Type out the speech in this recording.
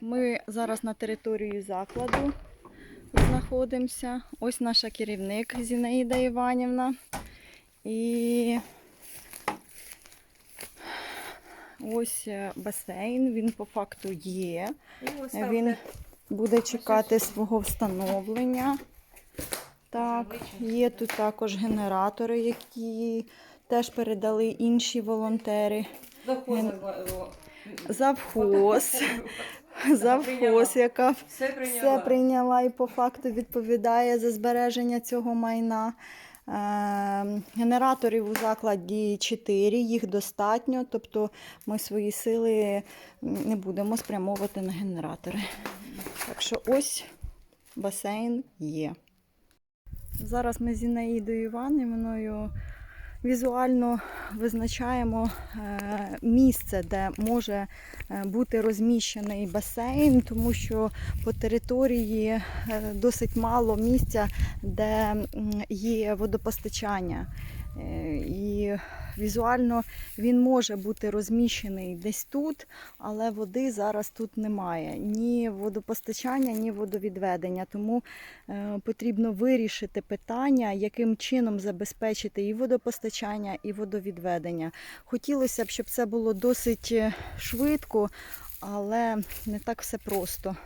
Ми зараз на території закладу знаходимося. Ось наша керівник Зінаїда Іванівна. І ось е, басейн, він по факту є. Він буде чекати свого встановлення. Так, є тут також генератори, які теж передали інші волонтери. Завхоз, завхоз, яка Все все прийняла. прийняла і по факту відповідає за збереження цього майна. Е, Генераторів у закладі 4, їх достатньо, тобто ми свої сили не будемо спрямовувати на генератори. Так що ось басейн є. Зараз ми з Інаїдою Іванівною візуально визначаємо е, місце, де може е, бути розміщений басейн, тому що по території е, досить мало місця, де є водопостачання. І візуально він може бути розміщений десь тут, але води зараз тут немає. Ні водопостачання, ні водовідведення. Тому е, потрібно вирішити питання, яким чином забезпечити і водопостачання, і водовідведення. Хотілося б, щоб це було досить е, швидко, але не так все просто.